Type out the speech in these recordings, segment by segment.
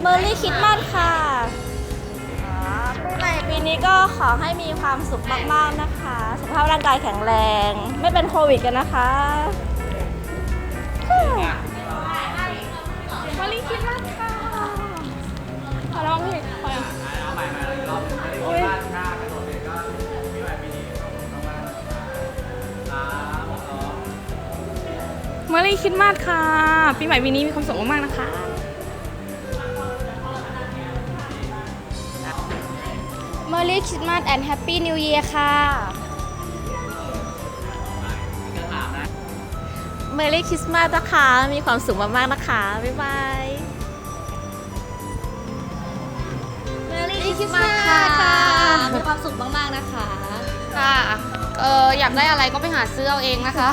เมอร์รี่คิดมากค่ะปีใหม่ปีนี้ก็ขอให้มีความสุขมากๆนะคะ สุขภาพร่างกายแข็งแรง ไม่เป็นโควิดกันนะคะเมอร์รี่คิดมากค่ะขอร้องพี่ขอร้องเอาใหม่มาอีกรอบหนึงไม่ได้คิดว่าถ้ากระโดดเลยก็ปีใหม่ปีนี้ขอบคุณมากๆสามสองเมอรี่คริดมาสค่ะปีใหม่ปีนี้มีความสุขมากๆนะคะ เมอร์รี่คริสต์มาสแอนด์แฮปปี้นิวเยียร์ค่ะเมอร์รี่คริสต์มาสนะคะ มีความสุขมากๆนะคะ บ๊ายบายเมอร์รี่คริสต์มาสค่ะ มีความสุขมากๆนะคะ ค่ะ เอออยากได้อะไรก็ไปหาซื้อเอาเองนะคะ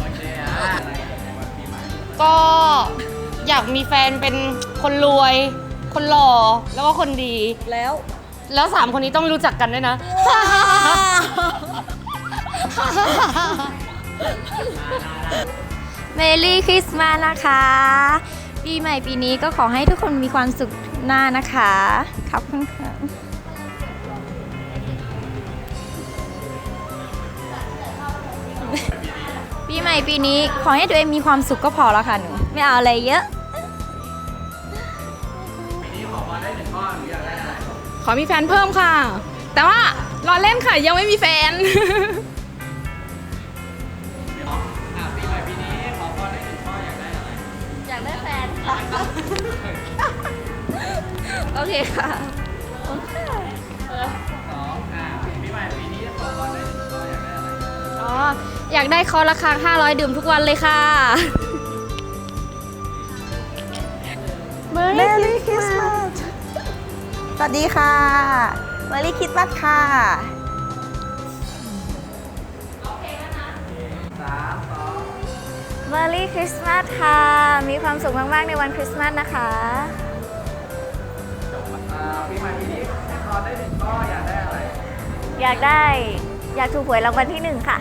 โอเคอะอะไรในวันปีใหม่ก็อยากมีแฟนเป็นคนรวย คนหล่อแล้วก็คนดี แล้ว แล้วสามคนนี้ต้องรู้จักกันด้วยนะ เมรี่คริสต์มาสนะคะ ปีใหม่ปีนี้ก็ขอให้ทุกคนมีความสุขหน้านะคะ ขอบคุณค่ะปีใหม่ปีนี้ขอให้ตัวเองมีความสุขก็พอแล้วค่ะหนู ไม่เอาอะไรเยอะปีนี้ ขอพรได้หนึ่งข้อหนูอยากได้อะไรขอมีแฟนเพิ่มค่ะ แต่ว่ารอเล่นค่ะยังไม่มีแฟนอะปีใหม่ปีนี้ขอพรได้หนึ่งข้ออยากได้อะไรอยากได้แฟนค่ะ โอเคค่ะสองอะปีใหม่ปีนี้ขอพรได้หนึ่งข้ออยากได้อะไรอ๋ออยากได้คอร์สราคา500 ดื่มทุกวันเลยค่ะ วัสดีค่ะ Merry Christmas ค่ะสามสองเมอรี่คริสต์มาสค่ะ มีความสุขมาก ๆ ในวันคริสต์มาสนะคะอ่าปีใหม่ปีนี้ให้พรได้หนึ่งข้ออยากได้อะไร อยากได้อยากถูกหวยรางวัลที่หนึ่งค่ะ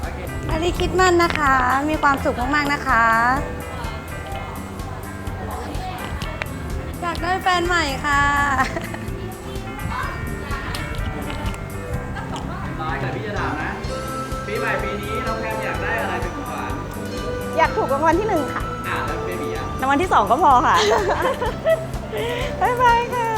โอเค Merry Christmas นะคะ มีความสุขมาก ๆ นะคะ อยากได้แฟนใหม่ค่ะ ร้อยเกิดพี่จะถามนะ ปีใหม่ปีนี้น้องแพมอยากได้อะไรเป็นของขวัญอยากถูกรางวัลที่หนึ่งค่ะ อ่าแล้วเบบีอะรางวัลที่สองก็พอค่ะ บ๊ายบายค่ะ